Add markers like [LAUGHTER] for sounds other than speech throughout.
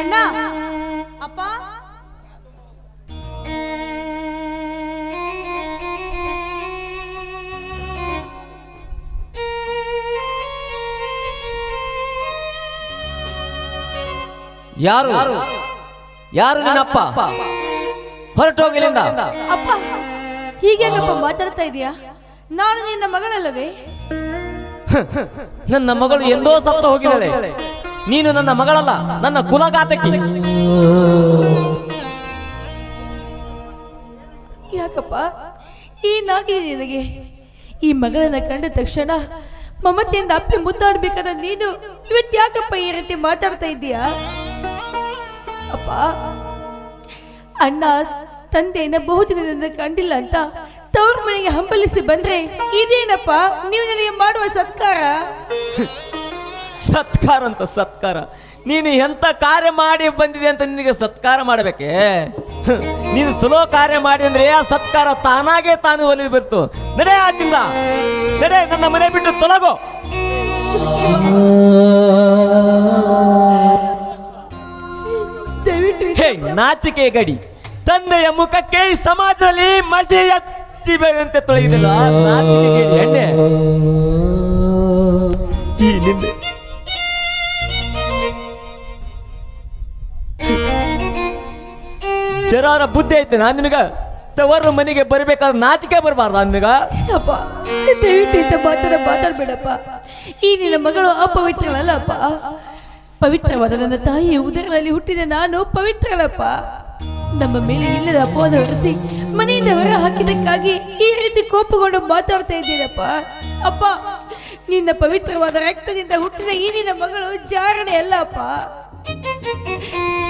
ಅಣ್ಣ. ಅಪ್ಪ. ಯಾರು? ಯಾರು? ನಿನ್ನಪ್ಪ ಹೊರಟೋಗಿಲಿಂದ ಅಪ್ಪ? ಹೀಗ್ಯಾಕಪ್ಪ ಮಾತಾಡ್ತಾ ಇದೀಯಾ? ನಾನು ನಿನ್ನ ಮಗಳಲ್ಲವೇ? ನನ್ನ ಮಗಳು ಎಂದೋ ಸತ್ತ ಹೋಗಿದ್ದಾಳೆ. ನೀನು ನನ್ನ ಮಗಳಲ್ಲ ನನ್ನ ಕುಲಘಾತಕಿ ಯಾಕಪ್ಪ? ಈ ನಾಗಿ ನಿನಗೆ ಈ ಮಗಳನ್ನ ಕಂಡ ತಕ್ಷಣ ಮಮತೆಯಿಂದ ಅಪ್ಪಿ ಮುದ್ದಾಡ್ಬೇಕಾದ ನೀನು ಇವತ್ತು ಯಾಕಪ್ಪ ಈ ರೀತಿ ಮಾತಾಡ್ತಾ ಇದ್ದೀಯಾ? ಅಪ್ಪ ಅಣ್ಣ ತಂದೆಯನ್ನ ಬಹುದಿನದಿಂದ ಕಂಡಿಲ್ಲ ಅಂತ ತವ್ರ ಮನೆಗೆ ಹಂಬಲಿಸಿ ಬಂದ್ರೆ ಇದೇನಪ್ಪ? ನೀವು ನನಗೆ ಮಾಡುವ ಸತ್ಕಾರ? [LAUGHS] ಸತ್ಕಾರ ಅಂತ, ಸತ್ಕಾರ. ನೀನು ಎಂತ ಕಾರ್ಯ ಮಾಡಿ ಬಂದಿದೆ ಅಂತ ನಿನಗೆ ಸತ್ಕಾರ ಮಾಡಬೇಕೆ? ನೀನು ಸುಲೋ ಕಾರ್ಯ ಮಾಡಿ ಅಂದ್ರೆ ಆ ಸತ್ಕಾರ ತಾನಾಗೆ ತಾನು ಒಲಿದು ಬರ್ತು ನಡೆ ಆಚಿಂದ ನಡೆ, ನನ್ನ ಮನೆ ಬಿಟ್ಟು ತೊಲಗೋ. ಹೇ, ನಾಚಿಕೆ ಗಡಿ. ತಂದೆಯ ಮುಖಕ್ಕೆ ಈ ಸಮಾಜದಲ್ಲಿ ಮಸಿ ಹಚ್ಚಿಬೇಕಂತೆ ತೊಳಗಿದಿಲ್ಲ ನಾಚಿಕೆ ಗಡಿ, ಎಣ್ಣೆ. ಜರಾರ ಬುದ್ಧಿ ಐತೆ. ನಾನು ನಿನಗ ತವರ ಮನೆಗೆ ಬರಬೇಕಾದ್ರೆ ನಾಚಿಕೆ ಬರಬಾರ್ದ ನಿನಗ. ಅಪ್ಪ, ದಯವಿಟ್ಟು ಮಾತಾಡಬೇಡಪ್ಪ. ಈ ನಿನ್ನ ಮಗಳು ಅಪವಿತ್ರಳಲ್ಲಪ್ಪ. ಪವಿತ್ರವಾದ ನನ್ನ ತಾಯಿಯ ಉದರಗಳಲ್ಲಿ ಹುಟ್ಟಿದ ನಾನು ಪವಿತ್ರಳಪ್ಪ ನಮ್ಮ ಮೇಲೆ ಇಲ್ಲದ ಅಪವಾದ ಹೊರಿಸಿ ಮನೆಯಿಂದ ಹೊರ ಹಾಕಿದ್ದಕ್ಕಾಗಿ ಈ ರೀತಿ ಕೋಪಗೊಂಡು ಮಾತಾಡ್ತಾ ಇದ್ದೀರಪ್ಪ. ಅಪ್ಪ, ನಿನ್ನ ಪವಿತ್ರವಾದ ರಕ್ತದಿಂದ ಹುಟ್ಟಿದ ಈ ನಿನ್ನ ಮಗಳು ಜಾರಣೆ ಅಲ್ಲ ಅಪ್ಪ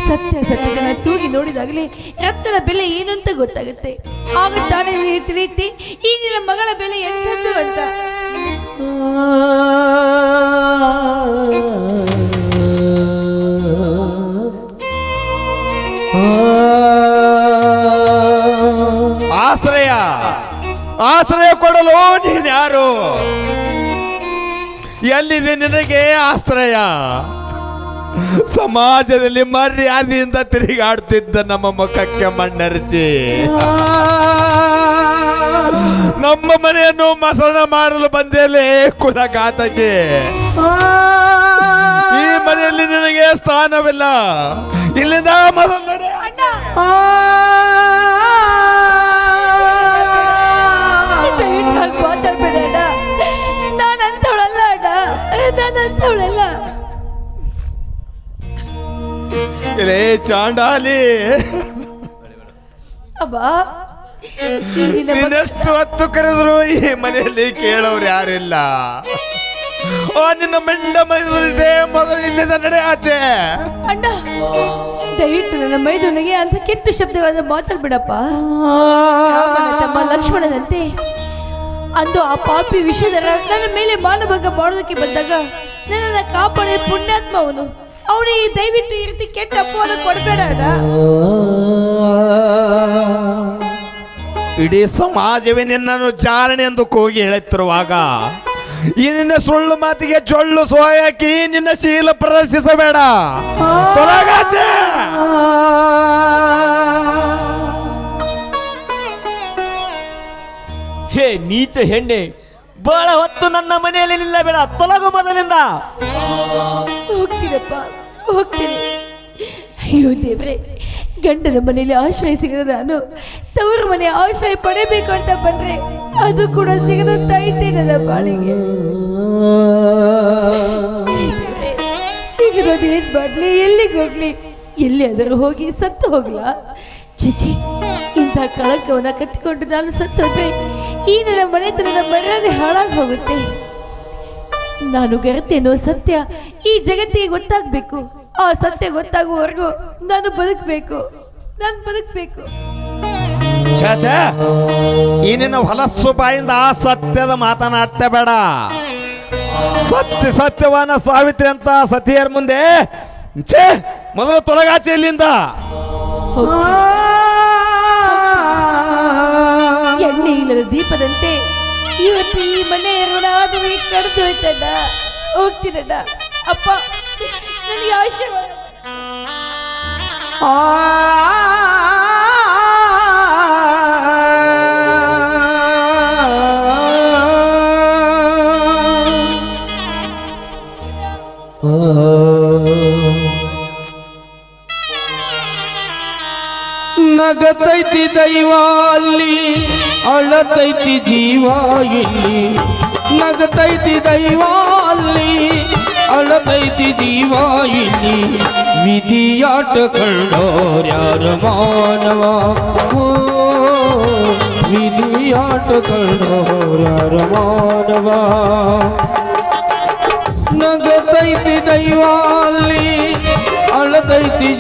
ಸತ್ಯ ಸತ್ಯಗಳನ್ನ ತೂಗಿ ನೋಡಿದಾಗಲೇ ರಕ್ತದ ಬೆಲೆ ಏನು ಅಂತ ಗೊತ್ತಾಗುತ್ತೆ ಆಗ ತಾನೇ ತಿಳಿಯುತ್ತೆ ಈ ಮಗಳ ಬೆಲೆ ಎಂಥದ್ದು ಅಂತ. ಆಶ್ರಯ ಆಶ್ರಯ ಕೊಡಲು ನೀನ್ಯಾರು ಎಲ್ಲಿದೆ ನಿನಗೆ ಆಶ್ರಯ? ಸಮಾಜದಲ್ಲಿ ಮರ್ಯಾದೆಯಿಂದ ತಿರುಗಾಡ್ತಿದ್ದ ನಮ್ಮ ಮುಖಕ್ಕೆ ಮಣ್ಣರಿಚಿ. ನಮ್ಮ ಮನೆಯನ್ನು ಮಸಣ ಮಾಡಲು ಬಂದೇಲೆ ಕುಲಘಾತಕ್ಕೆ. ಈ ಮನೆಯಲ್ಲಿ ನಿನಗೆ ಸ್ಥಾನವಿಲ್ಲ. ಇಲ್ಲಿಂದ ಮೊದಲು ಚಾಂಡಾಲಿ. ಅಬ್ಬಾ. ನಿನ್ನೆಷ್ಟು ಹೊತ್ತು ಕರೆದ್ರು ಈ ಮನೆಯಲ್ಲಿ ಕೇಳೋರು ಯಾರಿಲ್ಲ. ಓ ನಿನ್ನ ಮೆಂಡ ಮೈದೂರಿದೆ ಮೊದಲು ಇಲ್ಲಿಂದ ನಡೆ ಆಚೆ. ಅಣ್ಣ ದಯವಿಟ್ಟು ನನ್ನ ಮೈದುನಿಗೆ ಅಂತ ಕೆಟ್ಟ ಶಬ್ದಗಳನ್ನು ಮಾತಾಡ್ಬಿಡಪ್ಪ. ರಾಮನ ತಮ್ಮ ಲಕ್ಷ್ಮಣನಂತೆ? ಅಂದು ಆ ಪಾಪಿ ವಿಷಯದ ನನ್ನ ಮೇಲೆ ಮಾನಭಂಗ ಮಾಡೋದಕ್ಕೆ ಬಂದಾಗ ನನ್ನನ್ನು ಕಾಪಾಡಿದ ಪುಣ್ಯಾತ್ಮ ಅವನು. ಅವನಿಗೆ ದಯವಿಟ್ಟು ಈ ರೀತಿ ಕೆಟ್ಟ ಅಪವಾದ ಕೊಡಬೇಡ ಇಡೀ ಸಮಾಜವೇ ನಿನ್ನನ್ನು ಚಾರಣೆ ಎಂದು ಕೂಗಿ ಹೇಳುತ್ತಿರುವಾಗ ಈ ನಿನ್ನ ಸುಳ್ಳು ಮಾತಿಗೆ ಜೊಳ್ಳು ಸೋಯಾಕಿ ನಿನ್ನ ಶೀಲ ಪ್ರದರ್ಶಿಸಬೇಡ. ಹೇ ನೀಚ ಹೆಣ್ಣೆ ಬಹಳ ಹೊತ್ತು ನನ್ನ ಮನೆಯಲ್ಲಿ ನಿಲ್ಲಬೇಡ ತೊಲಗು ಮೊದಲಿಂದ. ಹೋಗ್ತೀನಪ್ಪ. ಹೋಗ್ತೀನಿ. ಅಯ್ಯೋ ದೇವ್ರೆ, ಗಂಡನ ಮನೆಯಲ್ಲಿ ಆಶ್ರಯ ಸಿಗದ ನಾನು ತವರ ಮನೆ ಆಶ್ರಯ ಪಡೆಯಬೇಕು ಅಂತ ಬಂದ್ರೆ ಅದು ಕೂಡ ಸಿಗದ ತಾಯ್ತೆ ನನ್ನ ಬಾಳಿಗೆ. ಈಗಿರೋದು ಏನ್ ಮಾಡ್ಲಿ? ಎಲ್ಲಿಗೆ ಹೋಗ್ಲಿ? ಎಲ್ಲಿ ಆದರೂ ಹೋಗಿ ಸತ್ತು ಹೋಗ್ಲಾ? ಚಿಚಿ ಇಂಥ ಕಳಂಕವನ್ನ ಕಟ್ಟಿಕೊಂಡು ನಾನು ಸತ್ತು ಹೋದ್ರೆ ಈ ನನ್ನ ಮನೆತನದ ಮರ್ಯಾದೆ ಹಾಳಾಗಿ ಹೋಗುತ್ತೆ. ನಾನು ಗೆರತೇನೋ ಸತ್ಯ ಈ ಜಗತ್ತಿಗೆ ಗೊತ್ತಾಗ್ಬೇಕು. ಆ ಸತ್ಯ ಗೊತ್ತಾಗುವವರೆಗೂ ನಾನು ಬದುಕಬೇಕು. ನಾನು ಬದುಕಬೇಕು. ಈ ನಿನ್ನ ಹೊಲಸು ಬಾಯಿಂದ ಸತ್ಯದ ಮಾತನಾಡ್ತಾ ಬೇಡ. ಸತ್ಯ ಸತ್ಯವಾನ ಸಾವಿತ್ರಿ ಅಂತ ಸತಿಯರ ಮುಂದೆ ಛೇ ಮೊದಲು ತೊಲಗಾಚೆ ಇಲ್ಲಿಂದ. ಎಣ್ಣೆ ಇಲ್ಲದ ದೀಪದಂತೆ ಇವತ್ತು ಈ ಮನೆ ಋಣಾದವರಿಗೆ ಕಡ್ದು ಹೋಯ್ತಣ್ಣ ಅಪ್ಪ ನನಗೆ ಆಶೀರ್ವಾದ ಮಾಡು. ನಗತೈತಿ ದೈವ ಅಲ್ಲಿ, ಅಳತೈತಿ ಜೀವ ಇಲ್ಲಿ. ನಗತೈತಿ ದೈವ ಅಲ್ಲಿ, ಅಳತೈತಿ ಜೀವ ಇಲ್ಲಿ. ವಿಧಿಯಾಟ ಕಂಡೋರ್ಯಾರ ಮಾನವ? ವಿಧಿಯಾಟ ಕಂಡೋರ್ಯಾರ ಮಾನವ? ನಗತೈತಿ ದೈವ ಅಲ್ಲಿ, ಅಳತೈತಿ